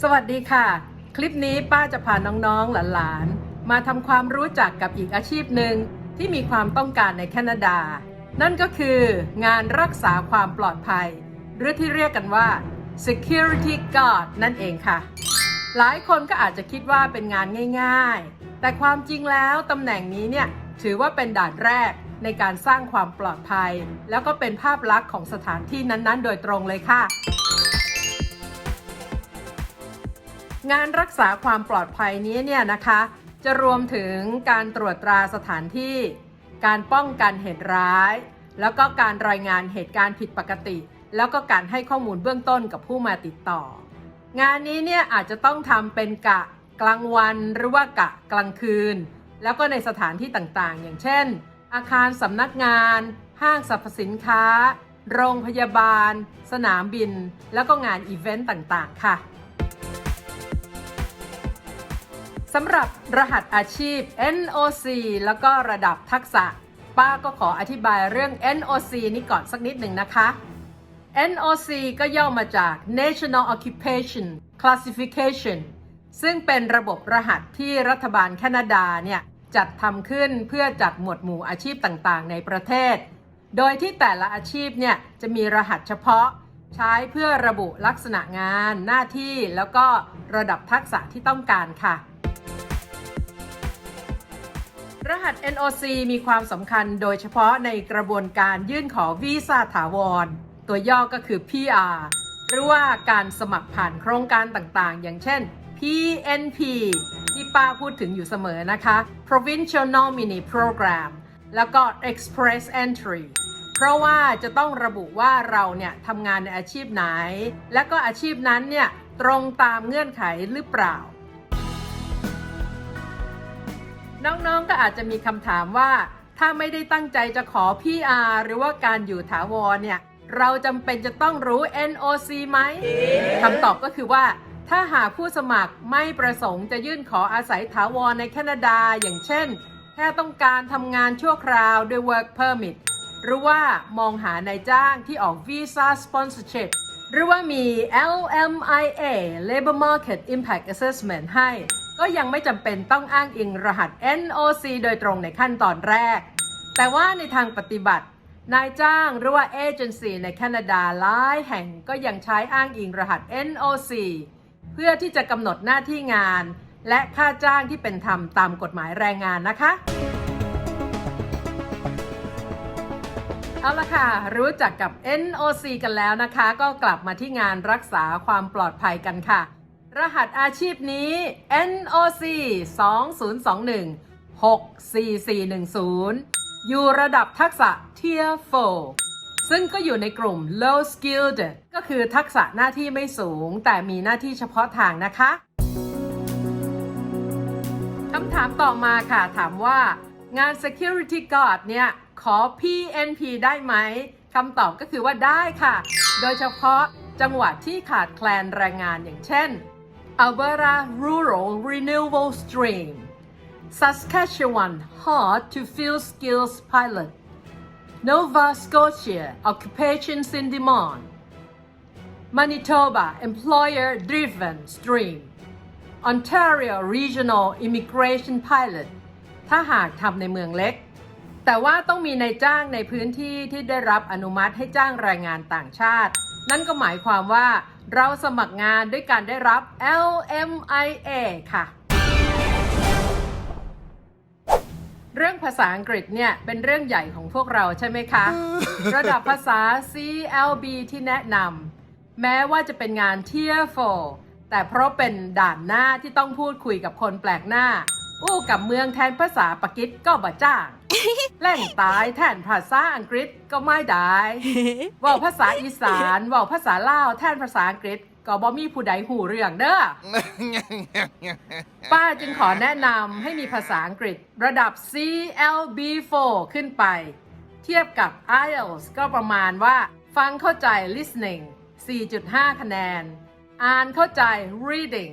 สวัสดีค่ะ คลิปนี้ป้าจะพาน้องๆหลานๆมาทำความรู้จักกับอีกอาชีพหนึ่งที่มีความต้องการในแคนาดา นั่นก็คืองานรักษาความปลอดภัย หรือที่เรียกกันว่า security guard นั่นเองค่ะ หลายคนก็อาจจะคิดว่าเป็นงานง่าย ๆ แต่ความจริงแล้วตำแหน่งนี้เนี่ยถือว่าเป็นด่านแรกในการสร้างความปลอดภัย แล้วก็เป็นภาพลักษณ์ของสถานที่นั้นๆ โดยตรงเลยค่ะ งานรักษาความปลอดภัยนี้เนี่ยนะคะ จะรวมถึงการตรวจตราสถานที่ การป้องกันเหตุร้าย แล้วก็การรายงานเหตุการณ์ผิดปกติ แล้วก็การให้ข้อมูลเบื้องต้นกับผู้มาติดต่อ งานนี้เนี่ยอาจจะต้องทำเป็นกะกลางวันหรือว่ากะกลางคืน แล้วก็ในสถานที่ต่างๆ อย่างเช่น อาคารสำนักงาน ห้างสรรพสินค้า โรงพยาบาล สนามบิน แล้วก็งานอีเวนต์ต่างๆ ค่ะ สำหรับรหัสอาชีพ NOC แล้วก็ระดับทักษะ ป้าก็ขออธิบายเรื่อง NOC นี้ก่อนสักนิดหนึ่งนะคะ NOC ก็ย่อมาจาก National Occupation Classification ซึ่งเป็นระบบรหัสที่รัฐบาลแคนาดาเนี่ยจัดทำขึ้นเพื่อจัดหมวดหมู่อาชีพต่างๆ ในประเทศ โดยที่แต่ละอาชีพเนี่ยจะมีรหัสเฉพาะใช้เพื่อระบุลักษณะงาน หน้าที่แล้วก็ระดับทักษะที่ต้องการค่ะ รหัส NOC มีความสำคัญโดยเฉพาะในกระบวนการยื่นขอวีซ่าถาวร ตัวย่อก็คือ PR หรือว่าการสมัครผ่านโครงการต่างๆ อย่างเช่น PNP ที่ป้าพูดถึงอยู่เสมอนะคะ Provincial Nominee Program แล้วก็ Express Entry เพราะว่าจะต้องระบุว่าเราเนี่ยทำงานในอาชีพไหน และก็อาชีพนั้นเนี่ยตรงตามเงื่อนไขหรือเปล่า น้องๆก็อาจจะมีคำถามว่า ถ้าไม่ได้ตั้งใจจะขอ PR หรือว่าการอยู่ถาวรเนี่ย เราจำเป็นจะต้องรู้ NOC ไหมคำตอบก็คือว่า ถ้าหากผู้สมัครไม่ประสงค์จะยื่นขออาศัยถาวรในแคนาดา อย่างเช่น แค่ต้องการทำงานชั่วคราวด้วย work permit หรือว่ามองหานายจ้างที่ออก visa sponsorship หรือว่ามี LMIA Labor Market Impact Assessment ให้ ก็ยังไม่จำเป็นต้องอ้างอิงรหัส NOC โดยตรงในขั้นตอนแรก แต่ว่าในทางปฏิบัติ นายจ้างหรือว่าเอเจนซี่ในแคนาดาหลายแห่งก็ยังใช้อ้างอิงรหัส NOC เพื่อที่จะกำหนดหน้าที่งาน และค่าจ้างที่เป็นธรรมตามกฎหมายแรงงานนะคะเอาละค่ะ รู้จักกับ NOC กันแล้วนะคะ ก็กลับมาที่งานรักษาความปลอดภัยกันค่ะ รหัสอาชีพนี้ NOC 2021 64410 อยู่ระดับทักษะ Tier 4 ซึ่งก็อยู่ในกลุ่ม low skilled ก็คือทักษะหน้าที่ไม่สูง แต่มีหน้าที่เฉพาะทางนะคะคำถามต่อมาค่ะถามว่างาน Security Guard เนี่ย ขอ PNP ได้ไหมคำตอบก็คือว่าได้ค่ะ โดยเฉพาะจังหวัดที่ขาดแคลนแรงงานอย่างเช่น Alberta Rural Renewable Stream Saskatchewan Hard to Fill Skills Pilot Nova Scotia Occupations in Demand Manitoba Employer Driven Stream Ontario Regional Immigration Pilot ถ้าหากทำในเมืองเล็ก แต่ว่าต้องมีนายจ้างในพื้นที่ที่ได้รับอนุมัติให้จ้างแรงงานต่างชาติ นั่นก็หมายความว่า เราสมัครงานด้วยการได้รับ LMIA ค่ะ เรื่องภาษาอังกฤษเนี่ย เป็นเรื่องใหญ่ของพวกเราใช่ไหมคะ ระดับภาษา CLB ที่แนะนำแม้ว่าจะเป็นงาน Tier 4แต่เพราะเป็นด่านหน้าที่ต้องพูดคุยกับคนแปลกหน้า อู้กับเมืองแทนภาษาปากีสก็บ่จ้างแหล่งตายแทนภาษาอังกฤษก็ไม่ได้เว่าภาษาอีสานเว่าภาษาลาวแทนภาษาอังกฤษก็บ่มีผู้ใดหูเรื่องเด้อ ป้าจึงขอแนะนำให้มีภาษาอังกฤษระดับ CLB4 ขึ้นไป เทียบกับ IELTS ก็ประมาณว่า ฟังเข้าใจ listening 4.5 คะแนน อ่านเข้าใจ reading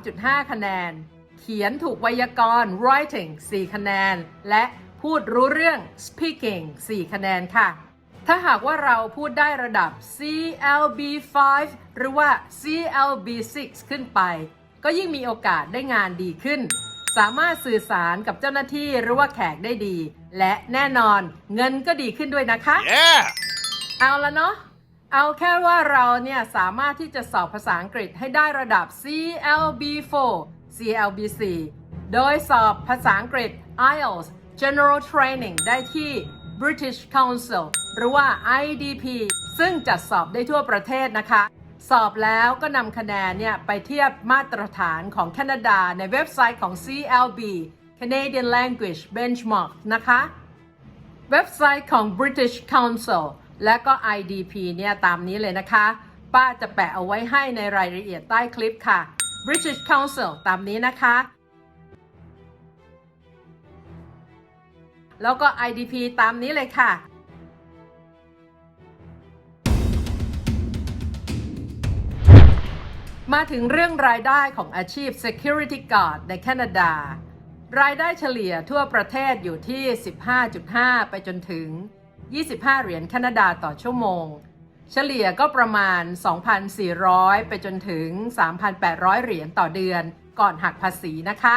3.5 คะแนน เขียนถูกไวยากรณ์ writing 4 คะแนน และพูดรู้เรื่อง speaking 4 คะแนนค่ะ ถ้าหากว่าเราพูดได้ระดับ CLB 5 หรือว่า CLB 6 ขึ้นไป ก็ยิ่งมีโอกาสได้งานดีขึ้น สามารถสื่อสารกับเจ้าหน้าที่หรือว่าแขกได้ดี และแน่นอนเงินก็ดีขึ้นด้วยนะคะ Yeah! เอาละเนาะเอาแค่ว่าเราเนี่ยสามารถที่จะสอบภาษาอังกฤษให้ได้ระดับ CLB4 CLB4 โดยสอบภาษาอังกฤษ IELTS General Training ได้ที่ British Council หรือว่า IDP ซึ่งจัดสอบได้ทั่วประเทศนะคะ สอบแล้วก็นำคะแนนเนี่ยไปเทียบมาตรฐานของแคนาดาในเว็บไซต์ของ CLB Canadian Language Benchmark นะคะ เว็บไซต์ของ British Council และก็ IDP เนี่ยตามนี้เลยนะคะ ป้าจะแปะเอาไว้ให้ในรายละเอียดใต้คลิปค่ะ British Council ตามนี้นะคะ แล้วก็ IDP ตามนี้เลยค่ะ มาถึงเรื่องรายได้ของอาชีพ Security Guard ในแคนาดา รายได้เฉลี่ยทั่วประเทศอยู่ที่ 15.5 ไปจนถึง 25 เหรียญแคนาดาต่อชั่วโมง เฉลี่ยก็ประมาณ 2,400 ไปจนถึง 3,800 เหรียญต่อเดือนก่อนหักภาษีนะคะ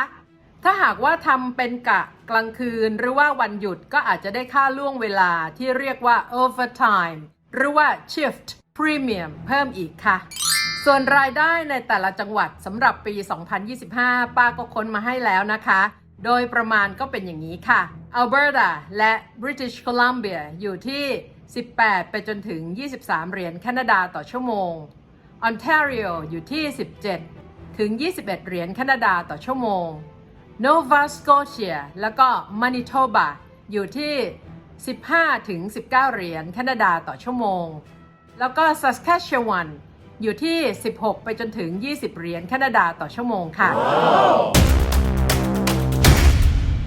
ถ้าหากว่าทำเป็นกะกลางคืนหรือว่าวันหยุดก็อาจจะได้ค่าล่วงเวลาที่เรียกว่า overtime หรือว่า shift premium เพิ่มอีกค่ะ ส่วนรายได้ในแต่ละจังหวัดสำหรับปี 2025 ป้าก็ค้นมาให้แล้วนะคะ โดยประมาณก็เป็นอย่างนี้ค่ะ Alberta และ British Columbia อยู่ที่ 18 ไปจนถึง 23 เหรียญแคนาดาต่อชั่วโมง Ontario อยู่ที่ 17 ถึง 21 เหรียญแคนาดาต่อชั่วโมง Nova Scotia แล้วก็ Manitoba อยู่ที่ 15 ถึง 19 เหรียญแคนาดาต่อชั่วโมง แล้วก็ Saskatchewan อยู่ที่ 16 ไปจนถึง 20 เหรียญแคนาดาต่อชั่วโมงค่ะ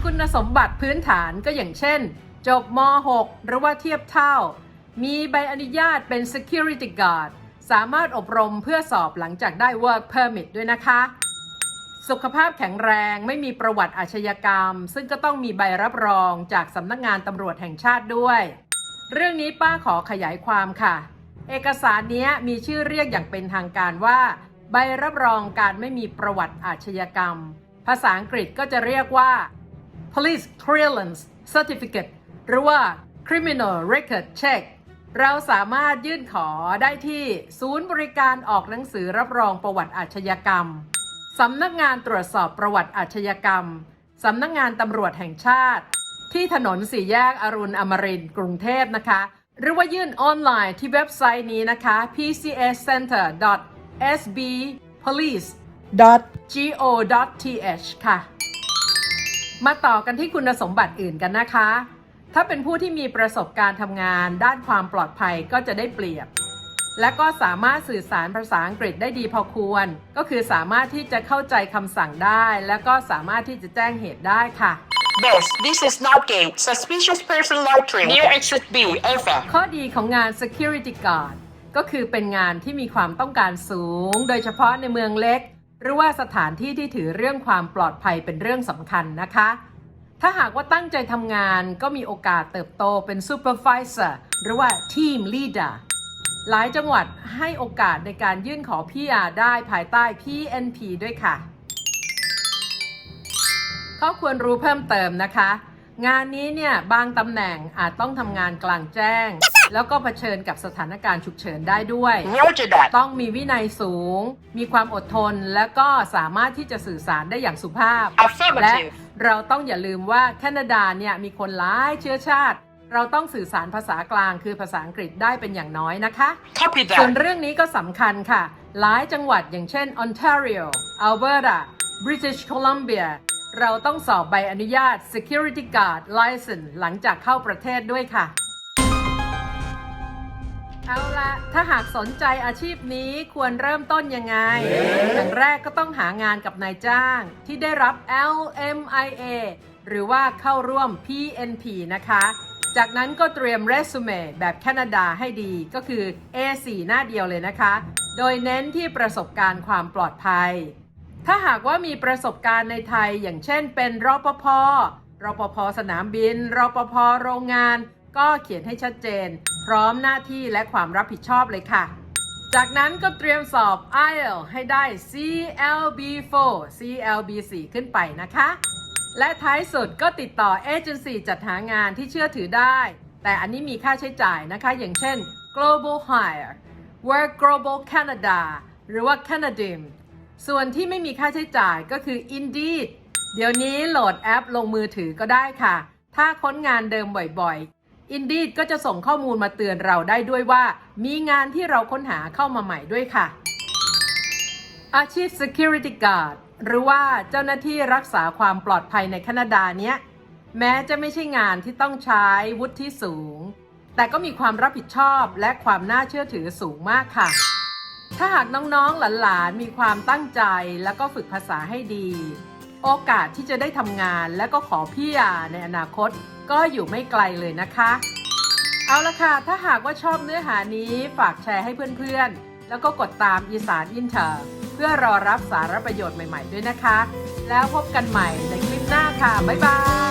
คุณสมบัติพื้นฐานก็อย่างเช่น จบม .6 หรือว่าเทียบเท่า มีใบอนุญาตเป็น Security Guard สามารถอบรมเพื่อสอบหลังจากได้ Work Permit ด้วยนะคะ สุขภาพแข็งแรงไม่มีประวัติอาชญากรรม ซึ่งก็ต้องมีใบรับรองจากสำนักงานตำรวจแห่งชาติด้วย เรื่องนี้ป้าขอขยายความค่ะ เอกสารนี้มีชื่อเรียกอย่างเป็นทางการว่า ใบรับรองการไม่มีประวัติอาชญากรรม ภาษาอังกฤษก็จะเรียกว่า Police Clearance Certificate หรือว่า Criminal Record Check เราสามารถยื่นขอได้ที่ศูนย์บริการออกหนังสือรับรองประวัติอาชญากรรม สำนักงานตรวจสอบประวัติอาชญากรรม สำนักงานตำรวจแห่งชาติ ที่ถนนสี่แยกอรุณอมรินทร์กรุงเทพนะคะ หรือว่ายื่นออนไลน์ที่เว็บไซต์นี้นะคะ pcscenter.sbpolice.go.th ค่ะ มาต่อกันที่คุณสมบัติอื่นกันนะคะ ถ้าเป็นผู้ที่มีประสบการณ์ทำงาน ด้านความปลอดภัยก็จะได้เปรียบ และก็สามารถสื่อสารภาษาอังกฤษได้ดีพอควร ก็คือสามารถที่จะเข้าใจคำสั่งได้ และก็สามารถที่จะแจ้งเหตุได้ค่ะ Yes, this is Northgate. Suspicious person loitering near exit B. Over. ข้อดีของงาน Security Guard ก็คือเป็นงานที่มีความต้องการสูง โดยเฉพาะในเมืองเล็ก หรือว่าสถานที่ที่ถือเรื่องความปลอดภัยเป็นเรื่องสำคัญนะคะ ถ้าหากว่าตั้งใจทำงานก็มีโอกาสเติบโตเป็นซูเปอร์ฟิเซอร์หรือว่าทีมลีดเดอร์หลายจังหวัดให้โอกาสในการยื่นขอ PR ได้ภายใต้ PNP ด้วยค่ะ ข้อควรรู้เพิ่มเติมนะคะ งานนี้เนี่ยบางตำแหน่งอาจต้องทำงานกลางแจ้ง แล้วก็เผชิญกับสถานการณ์ฉุกเฉินได้ด้วย Roger that. ต้องมีวินัยสูง มีความอดทน และก็สามารถที่จะสื่อสารได้อย่างสุภาพ และ Affirmative. เราต้องอย่าลืมว่าแคนาดาเนี่ยมีคนหลายเชื้อชาติ เราต้องสื่อสารภาษากลางคือภาษาอังกฤษได้เป็นอย่างน้อยนะคะ Copy ส่วน that. เรื่องนี้ก็สำคัญค่ะ หลายจังหวัดอย่างเช่น Ontario Alberta British Columbia เราต้องสอบใบอนุญาต Security Guard License หลังจากเข้าประเทศด้วยค่ะ เอาละถ้าหากสนใจอาชีพนี้ควรเริ่มต้นยังไง อย่างแรกก็ต้องหางานกับนายจ้าง ที่ได้รับ LMIA หรือว่าเข้าร่วม PNP นะคะ จากนั้นก็เตรียมเรซูเม่แบบแคนาดาให้ดีก็คือ A4 หน้าเดียวเลยนะคะ โดยเน้นที่ประสบการณ์ความปลอดภัย ถ้าหากว่ามีประสบการณ์ในไทย อย่างเช่นเป็นรปภรปภสนามบิน รปภโรงงาน ก็เขียนให้ชัดเจน พร้อมหน้าที่และความรับผิดชอบเลยค่ะ จากนั้นก็เตรียมสอบ IELTS ให้ได้ CLB4 CLB4 ขึ้นไปนะคะ และท้ายสุดก็ติดต่อเอเจนซี่จัดหางานที่เชื่อถือได้ แต่อันนี้มีค่าใช้จ่ายนะคะ อย่างเช่น Global Hire Work Global Canada หรือว่า Canadim ส่วนที่ไม่มีค่าใช้จ่ายก็คือ Indeed เดี๋ยวนี้โหลดแอปลงมือถือก็ได้ค่ะ ถ้าค้นงานเดิมบ่อย Indeed ก็จะส่งข้อมูลมาเตือนเราได้ด้วยว่า มีงานที่เราค้นหาเข้ามาใหม่ด้วยค่ะ อาชีพ Security Guard หรือว่าเจ้าหน้าที่รักษาความปลอดภัยในแคนาดาเนี้ย แม้จะไม่ใช่งานที่ต้องใช้วุฒิสูง แต่ก็มีความรับผิดชอบและความน่าเชื่อถือสูงมากค่ะ ถ้าหากน้องๆหลานๆมีความตั้งใจแล้วก็ฝึกภาษาให้ดี โอกาสที่จะได้ทำงานและก็ขอพี่ยาในอนาคต ก็อยู่ไม่ไกลเลยนะคะ เอาละค่ะ ถ้าหากว่าชอบเนื้อหานี้ฝากแชร์ให้เพื่อนๆ แล้วก็กดตามอีสานอินเตอร์เพื่อรอรับสาระประโยชน์ใหม่ๆด้วยนะคะ แล้วพบกันใหม่ในคลิปหน้าค่ะ บ๊ายบาย